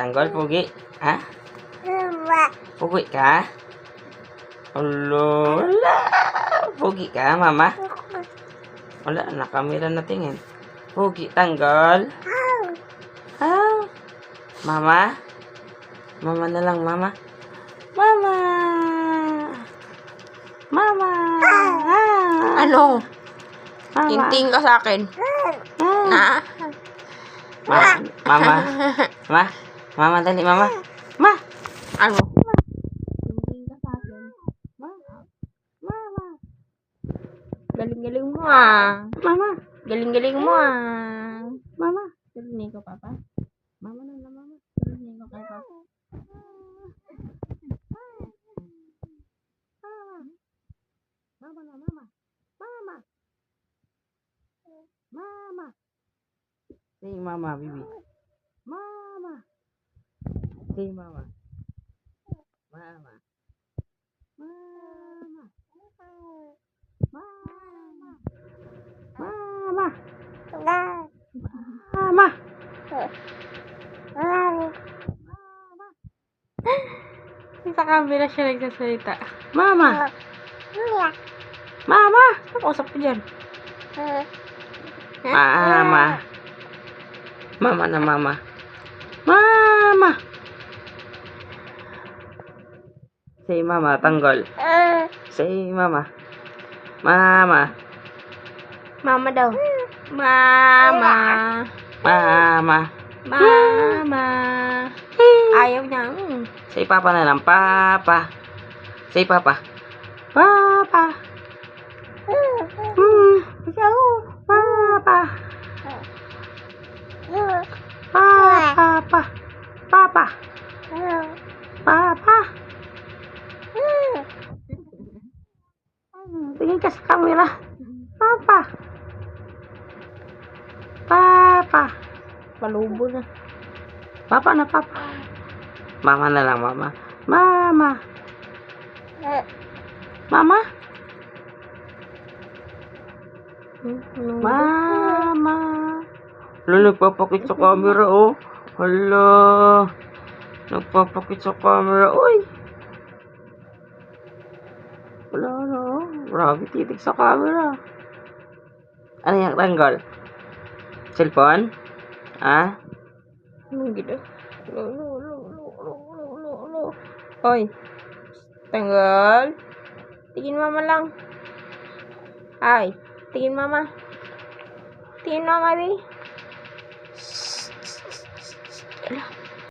Tanggol, pugi. Ha? Pugi ka? Alo, wala. Pugi ka, mama? Wala, nakamera na tingin. Pugi, tanggol. Ah. Mama? Mama na lang, mama. Mama! Mama! Ah. Ano? Mama. Hinting ka sa akin. Ah. Na? Ma- mama. Ma. Mama, dali, mama. Ma. Ano? Hinting ka sa akin. Ma. Mama. Galing-galing mo ah. Mama. Galing-galing mo ah. Mama. Galing ko, Papa. Mama na mama. Galing ko kay Papa. Mama na, mama. Mama. Mama. Say mama, baby. Mama. Say mama. Mama. Mama. Mama. Mama. Mama. Sa camera siya nagsasalita. Mama. Mama. Nakausap ko dyan. Mama. Mama na mama. Mama. Say mama, tanggol. Say mama. Mama. Mama daw. Mama. Mama. Mama. Ayaw niya. Say papa na lang. Papa. Say papa. Papa. Hmm. Papa. Tingin ka sa camera. Papa. Papa. Palubo na. Papa na papa. Mama na lang, mama. Mama. Mama. Mama. Hala, nagpapakit sa camera, oh. Hala. Nagpapakit sa camera. Uy. Wala na. Grabe, titig sa camera. Ano yung tanggol? Cellphone? Ah? Anong gito? Lo, lo, lo, lo, lo, lo, lo, lo. Hoy. Tanggal. Tingin mama lang. Ay. Tingin mama. Tingin mama, baby. Ala.